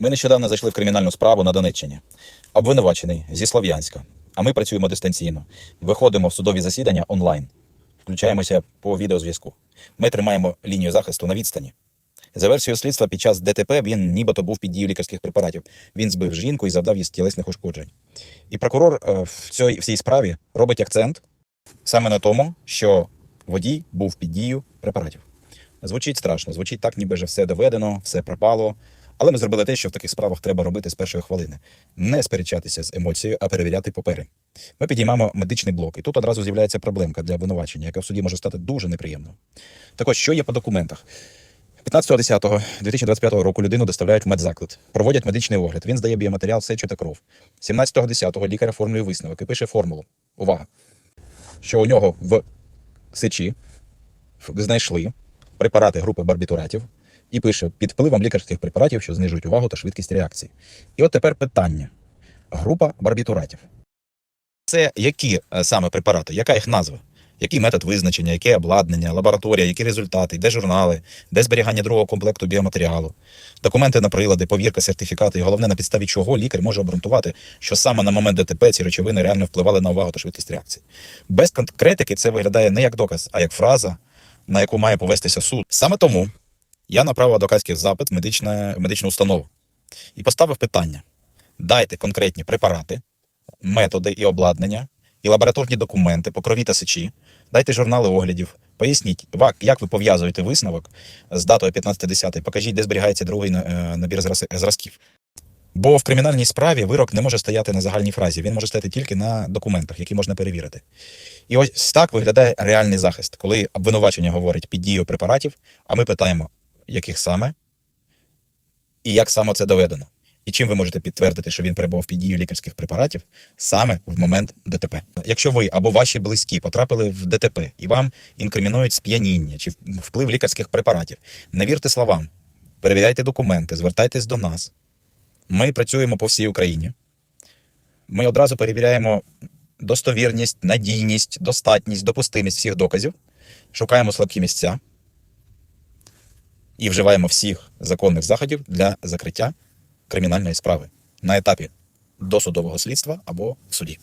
Ми нещодавно зайшли в кримінальну справу на Донеччині. Обвинувачений зі Слов'янська. А ми працюємо дистанційно. Виходимо в судові засідання онлайн. Включаємося по відеозв'язку. Ми тримаємо лінію захисту на відстані. За версією слідства, під час ДТП він нібито був під дією лікарських препаратів. Він збив жінку і завдав їй тілесних ушкоджень. І прокурор е, в цій, в цій справі робить акцент саме на тому, що водій був під дією препаратів. Звучить страшно, звучить так, ніби вже все доведено, все пропало. Але ми зробили те, що в таких справах треба робити з першої хвилини. Не сперечатися з емоцією, а перевіряти папери. Ми підіймаємо медичний блок, і тут одразу з'являється проблемка для обвинувачення, яка в суді може стати дуже неприємною. Так ось, що є по документах? 15.10.2025 року людину доставляють в медзаклад, проводять медичний огляд. Він здає біоматеріал, сечу та кров. 17.10 лікар оформлює висновок і пише формулу. Увага! Що у нього в сечі знайшли препарати групи барбітуратів і пише під впливом лікарських препаратів, що знижують увагу та швидкість реакції. І от тепер питання: група барбітуратів. Це які е, саме препарати? Яка їх назва? Який метод визначення, яке обладнання, лабораторія, які результати, де журнали, де зберігання другого комплекту біоматеріалу, документи на прилади, повірка, сертифікати, і головне, на підставі чого лікар може обґрунтувати, що саме на момент ДТП ці речовини реально впливали на увагу та швидкість реакції. Без конкретики це виглядає не як доказ, а як фраза, на яку має повестися суд. Саме тому я направив адвокатський запит в медичне, в медичну установу і поставив питання: дайте конкретні препарати, методи і обладнання, і лабораторні документи по крові та сечі, дайте журнали оглядів, поясніть, як ви пов'язуєте висновок з датою 15.10, покажіть, де зберігається другий е, набір зразків. Бо в кримінальній справі вирок не може стояти на загальній фразі, він може стояти тільки на документах, які можна перевірити. І ось так виглядає реальний захист, коли обвинувачення говорить під дією препаратів, а ми питаємо, яких саме і як саме це доведено. І чим ви можете підтвердити, що він перебував під дією лікарських препаратів саме в момент ДТП? Якщо ви або ваші близькі потрапили в ДТП і вам інкримінують сп'яніння чи вплив лікарських препаратів, не вірте словам, перевіряйте документи, звертайтесь до нас. Ми працюємо по всій Україні. Ми одразу перевіряємо достовірність, надійність, достатність, допустимість всіх доказів, шукаємо слабкі місця і вживаємо всіх законних заходів для закриття кримінальної справи на етапі досудового слідства або в суді.